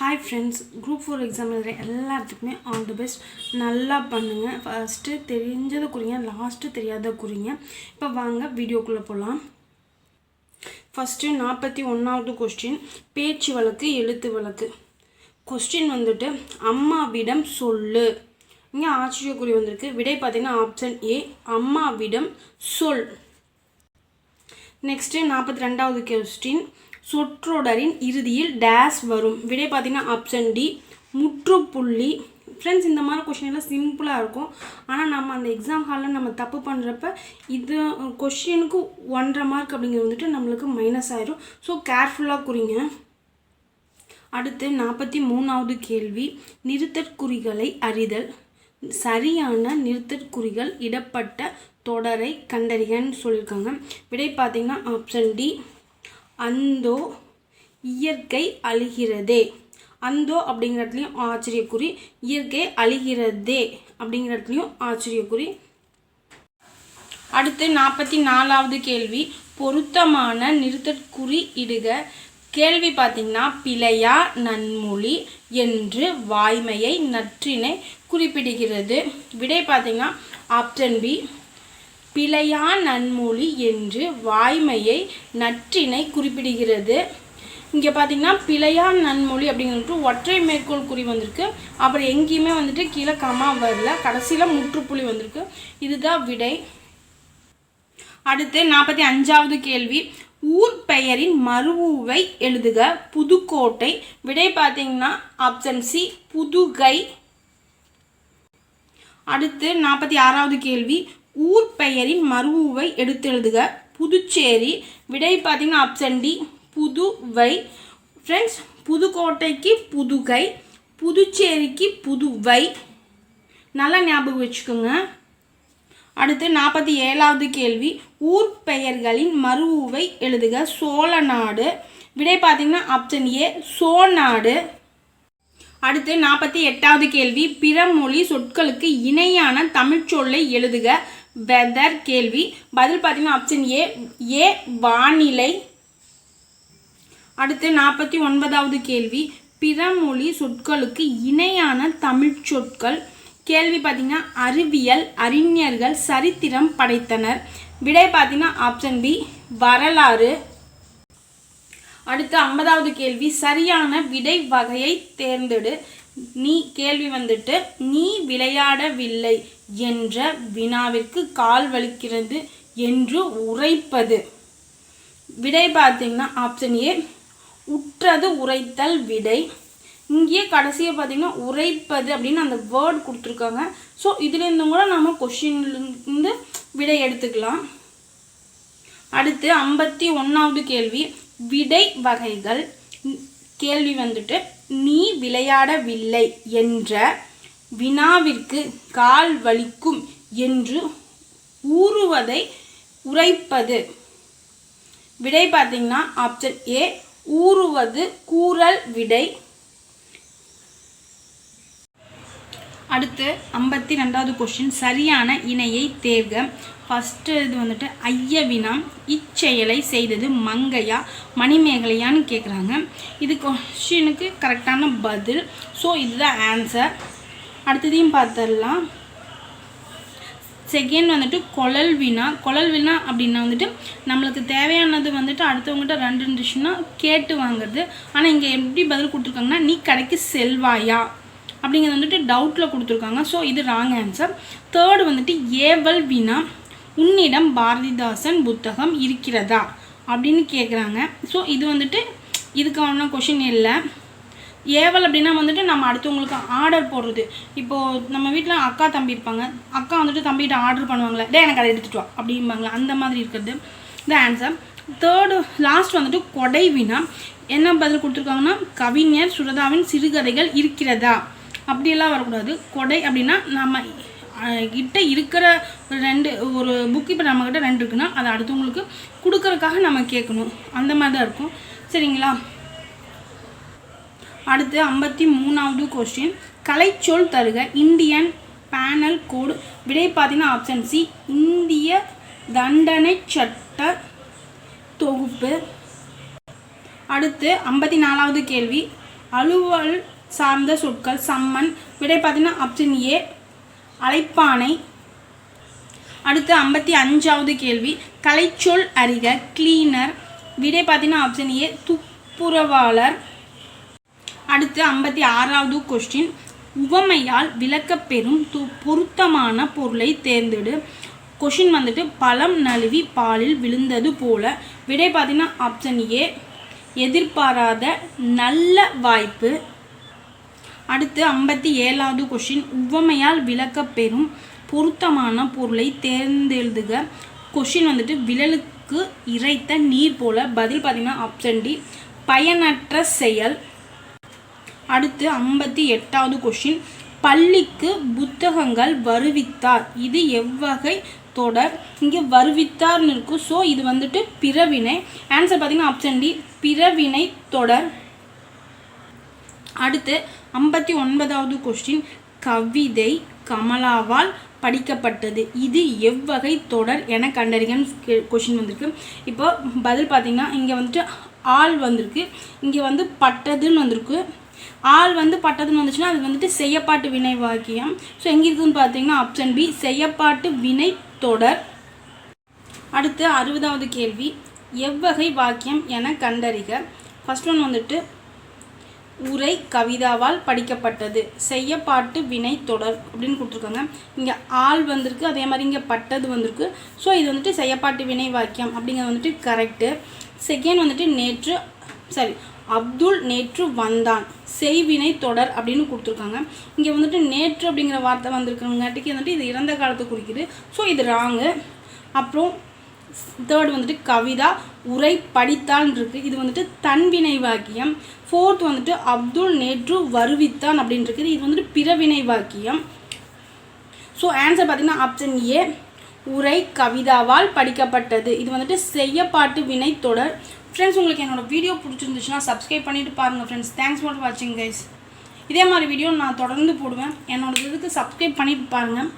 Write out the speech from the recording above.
Hi friends group four exam எழுதுகிற எல்லாத்துக்குமே all the best நல்லா பண்ணுங்கள் ஃபஸ்ட்டு தெரிஞ்சதை குறிங்க லாஸ்ட்டு தெரியாத குறிங்க. இப்போ வாங்க வீடியோக்குள்ளே போகலாம் ஃபஸ்ட்டு நாற்பத்தி ஒன்றாவது கொஸ்டின் பேச்சு வழக்கு எழுத்து வழக்கு. கொஸ்டின் வந்துட்டு அம்மாவிடம் சொல்லு. இங்கே ஆச்சரியக்குறி வந்திருக்கு. விடை பார்த்தீங்கன்னா ஆப்ஷன் ஏ அம்மாவிடம் சொல். நெக்ஸ்ட்டு நாற்பத்தி ரெண்டாவது கொஸ்டின் சொற்றொடரின் இறுதியில் டேஸ் வரும். விடை பார்த்தீங்கன்னா ஆப்ஷன் டி முற்றுப்புள்ளி ஃப்ரெண்ட்ஸ் இந்த மாதிரி கொஷின் எல்லாம் சிம்பிளாக இருக்கும். ஆனால் நம்ம அந்த எக்ஸாம் ஹாலில் நம்ம தப்பு பண்ணுறப்ப இது கொஷினுக்கு ஒன்றரை மார்க் அப்படிங்கிறது வந்துட்டு நம்மளுக்கு மைனஸ் ஆயிரும். ஸோ கேர்ஃபுல்லாக குறிங்க. அடுத்து நாற்பத்தி மூணாவது கேள்வி. நிறுத்தற்குறிகளை அறிதல். சரியான நிறுத்தற்குறிகள் இடப்பட்ட தொடரை கண்டறிகன்னு சொல்லியிருக்காங்க. விடை பார்த்தீங்கன்னா ஆப்ஷன் டி அந்தோ இயற்கை அழிகிறதே. அந்தோ அப்படிங்கிற இடத்துலையும் ஆச்சரியக்குறி இயற்கை அழிகிறதே அப்படிங்கிற இடத்துலையும் ஆச்சரியக்குறி. அடுத்து நாற்பத்தி நாலாவது கேள்வி பொருத்தமான நிறுத்தற்குறி இடுக. கேள்வி பார்த்தீங்கன்னா பிழையா நன்மொழி என்று வாய்மையை நற்றினை குறிப்பிடுகிறது. விடை பார்த்தீங்கன்னா ஆப்ஷன் பி பிழையா நன்மொழி என்று வாய்மையை நற்றினை குறிப்பிடுகிறது. இங்கே பார்த்தீங்கன்னா பிழையா நன்மொழி அப்படிங்கிறது ஒற்றை மேற்கோள் குறி வந்திருக்கு. அப்புறம் எங்கேயுமே வந்துட்டு கீழே கமா வரல. கடைசியில் முற்றுப்புள்ளி வந்திருக்கு. இதுதான் விடை. அடுத்து நாற்பத்தி அஞ்சாவது கேள்வி. ஊர் பெயரின் மறுவுவை எழுதுக. புதுக்கோட்டை. விடை பார்த்தீங்கன்னா ஆப்ஷன் சி புதுகை. அடுத்து நாற்பத்தி ஆறாவது கேள்வி. ஊர் பெயரின் மறுவூவை எடுத்து எழுதுக புதுச்சேரி விடை பார்த்தீங்கன்னா ஆப்ஷன் டி புதுவை. ஃப்ரெண்ட்ஸ் புதுக்கோட்டைக்கு புதுகை புதுச்சேரிக்கு புதுவை. நல்லா ஞாபகம் வச்சுக்கோங்க. அடுத்து நாற்பத்தி ஏழாவது கேள்வி. ஊர் பெயர்களின் மறுவூவை எழுதுக. சோழ நாடு. விடை பார்த்தீங்கன்னா ஆப்ஷன் ஏ சோநாடு. அடுத்து நாற்பத்தி எட்டாவது கேள்வி. பிறமொழி சொற்களுக்கு இணையான தமிழ்ச்சொல்லை எழுதுக. வெதர் கேள்வி. பதில் பார்த்தீங்கன்னா ஆப்ஷன் ஏ ஏ வானிலை. அடுத்து நாற்பத்தி ஒன்பதாவது கேள்வி. பிறமொழி சொற்களுக்கு இணையான தமிழ் சொற்கள். கேள்வி பார்த்தீங்கன்னா அறிவியல் அறிஞர்கள் சரித்திரம் படைத்தனர். விடை பார்த்தீங்கன்னா ஆப்ஷன் பி வரலாறு. அடுத்து ஐம்பதாவது கேள்வி. சரியான விடை வகையை தேர்ந்தெடு. நீ கேள்வி வந்துட்டு நீ விளையாடவில்லை என்ற வினாவிற்கு கால் வலிக்கிறது என்று உரைப்பது. விடை பார்த்தீங்கன்னா ஆப்ஷன் ஏ உற்றது உரைத்தல் விடை இங்கேயே கடைசியாக பார்த்தீங்கன்னா உரைப்பது அப்படின்னு அந்த வேர்ட் கொடுத்துருக்காங்க. ஸோ இதுலேருந்து கூட நம்ம கொஷின்லேருந்து விடை எடுத்துக்கலாம். அடுத்து ஐம்பத்தி ஒன்றாவது கேள்வி விடை வகைகள் கேள்வி வந்துட்டு நீ விளையாடவில்லை என்ற வினாவிற்கு கால் வலிக்கும் என்று ஊறுவதை உரைப்பது. விடை பார்த்தீங்கன்னா ஆப்ஷன் ஏ ஊறுவது கூறல் விடை. அடுத்து ஐம்பத்தி ரெண்டாவது கொஷின் சரியான இணையை தேர்க. ஃபஸ்ட்டு இது வந்துட்டு ஐயவினம் இச்செயலை செய்தது மங்கையா மணிமேகலையான்னு கேட்குறாங்க இது கொஷினுக்கு கரெக்டான பதில். ஸோ இதுதான் ஆன்சர் அடுத்ததையும் பார்த்துடலாம். செகண்ட் வந்துட்டு குழல் வினா. குழல் வினா அப்படின்னா வந்துட்டு நம்மளுக்கு தேவையானது வந்துட்டு அடுத்தவங்ககிட்ட ரெண்டு இருந்துச்சுன்னா கேட்டு வாங்குறது. ஆனால் இங்கே எப்படி பதில் கொடுத்துருக்காங்கன்னா நீ கடைக்கு செல்வாயா? அப்படிங்கிறது வந்துட்டு டவுட்டில் கொடுத்துருக்காங்க. ஸோ இது ராங் ஆன்சர் தேர்டு வந்துட்டு ஏவல் வினா. உன்னிடம் பாரதிதாசன் புத்தகம் இருக்கிறதா? அப்படின்னு கேட்குறாங்க ஸோ இது வந்துட்டு இதுக்கான கொஷின் இல்லை. ஏவல் அப்படின்னா வந்துட்டு நம்ம அடுத்தவங்களுக்கு ஆர்டர் போடுறது. இப்போது நம்ம வீட்டில் அக்கா தம்பி இருப்பாங்க. அக்கா வந்துட்டு தம்பிகிட்ட ஆர்டர் பண்ணுவாங்களே டே எனக்கு அதை எடுத்துகிட்டு வா அப்படிம்பாங்களே அந்த மாதிரி இருக்கிறது. இந்த ஆன்சர் தேர்டு லாஸ்ட் வந்துட்டு கொடை வினா என்ன பதில் கொடுத்துருக்காங்கன்னா கவிஞர் சுரதாவின் சிறுகதைகள் இருக்கிறதா? அப்படியெல்லாம் வரக்கூடாது. கொடை அப்படின்னா நம்ம கிட்ட இருக்கிற ஒரு ரெண்டு ஒரு புக் இப்போ நம்மக்கிட்ட ரெண்டு இருக்குன்னா அதை அடுத்தவங்களுக்கு கொடுக்குறக்காக நம்ம கேட்கணும். அந்த மாதிரி தான் இருக்கும். சரிங்களா? அடுத்து ஐம்பத்தி மூணாவது கொஸ்டின் கலைச்சொல் தருக. Indian penal code. விடை பார்த்தீங்கன்னா ஆப்ஷன் சி இந்திய தண்டனை சட்ட தொகுப்பு. அடுத்து ஐம்பத்தி நாலாவது கேள்வி. அலுவல் சார்ந்த சொற்கள் சம்மன். விடை பார்த்தீங்கன்னா ஆப்ஷன் ஏ அழைப்பானை. அடுத்து ஐம்பத்தி அஞ்சாவது கேள்வி. கலைச்சொல் அறிக கிளீனர் விடை பார்த்தீங்கன்னா ஆப்ஷன் ஏ துப்புரவாளர். அடுத்து ஐம்பத்தி ஆறாவது கொஸ்டின் உவமையால் விளக்கப்பெறும் து பொருத்தமான பொருளை தேர்ந்தெடு. கொஷின் வந்துட்டு பழம் நழுவி பாலில் விழுந்தது போல. விடை பார்த்தீங்கன்னா ஆப்ஷன் ஏ எதிர்பாராத நல்ல வாய்ப்பு. அடுத்து ஐம்பத்தி ஏழாவது கொஷின் உவமையால் விளக்கப்பெறும் பொருத்தமான பொருளை தேர்ந்தெழுதுக. கொஷின் வந்துட்டு விழலுக்கு இறைத்த நீர் போல பதில் பார்த்தீங்கன்னா ஆப்ஷன் டி பயனற்ற செயல். அடுத்து ஐம்பத்தி எட்டாவது கொஷின் பள்ளிக்கு புத்தகங்கள் வருவித்தார். இது எவ்வகை தொடர்? இங்கே வருவித்தார்னு இருக்கும் ஸோ இது வந்துட்டு பிறவினை. ஆன்சர் பார்த்தீங்கன்னா ஆப்ஷன் டி பிறவினை தொடர். அடுத்து ஐம்பத்தி ஒன்பதாவது கொஸ்டின் கவிதை கமலாவால் படிக்கப்பட்டது. இது எவ்வகை தொடர் என கண்டறிகன்னு கொஷின் வந்திருக்கு. இப்போ பதில் பார்த்தீங்கன்னா இங்கே வந்துட்டு ஆள் வந்திருக்கு. இங்கே வந்து பட்டதுன்னு வந்திருக்கு. ஆள் வந்து பட்டதுன்னு வந்துச்சுன்னா அது வந்துட்டு செய்யப்பாட்டு வினை வாக்கியம். ஸோ எங்கே இருக்குதுன்னு பார்த்தீங்கன்னா ஆப்ஷன் பி செய்யப்பாட்டு வினை தொடர். அடுத்து அறுபதாவது கேள்வி எவ்வகை வாக்கியம் என கண்டறிக. ஃபஸ்ட் ஒன் வந்துட்டு உரை கவிதாவால் படிக்கப்பட்டது. செய்யப்பாட்டு வினை தொடர் அப்படின்னு கொடுத்துருக்காங்க. இங்கே ஆள் வந்திருக்கு அதே மாதிரி இங்கே பட்டது வந்திருக்கு. ஸோ இது வந்துட்டு செய்யப்பாட்டு வினை வாக்கியம் அப்படிங்கிறது வந்துட்டு கரெக்டு செகண்ட் வந்துட்டு நேற்று சாரி அப்துல் நேற்று வந்தான். செய்வினை தொடர் அப்படின்னு கொடுத்துருக்காங்க. இங்கே வந்துட்டு நேற்று அப்படிங்கிற வார்த்தை வந்திருக்கிறவங்காட்டிக்கு வந்துட்டு இது இறந்த காலத்தை குறிக்குது. ஸோ இது ராங்கு அப்புறம் தேர்ட் வந்துட்டு கவிதா உரை படித்தான் இருக்கு. இது வந்துட்டு தன்வினை வாக்கியம் ஃபோர்த் வந்துட்டு அப்துல் நேற்று வருவித்தான் அப்படின்னு இருக்குது. இது வந்துட்டு பிறவினை வாக்கியம் ஸோ ஆன்சர் பார்த்தீங்கன்னா ஆப்ஷன் ஏ உரை கவிதாவால் படிக்கப்பட்டது. இது வந்துட்டு செய்யப்பாட்டு வினை தொடர் ஃப்ரெண்ட்ஸ் உங்களுக்கு என்னோடய வீடியோ பிடிச்சிருந்துச்சுன்னா சப்ஸ்கிரைப் பண்ணிட்டு பாருங்கள் ஃப்ரெண்ட்ஸ் தேங்க்ஸ் ஃபார் வாட்சிங் கைஸ் இதே மாதிரி வீடியோ நான் தொடர்ந்து போடுவேன். என்னோட இதுக்கு சப்ஸ்கிரைப் பண்ணிட்டு பாருங்கள்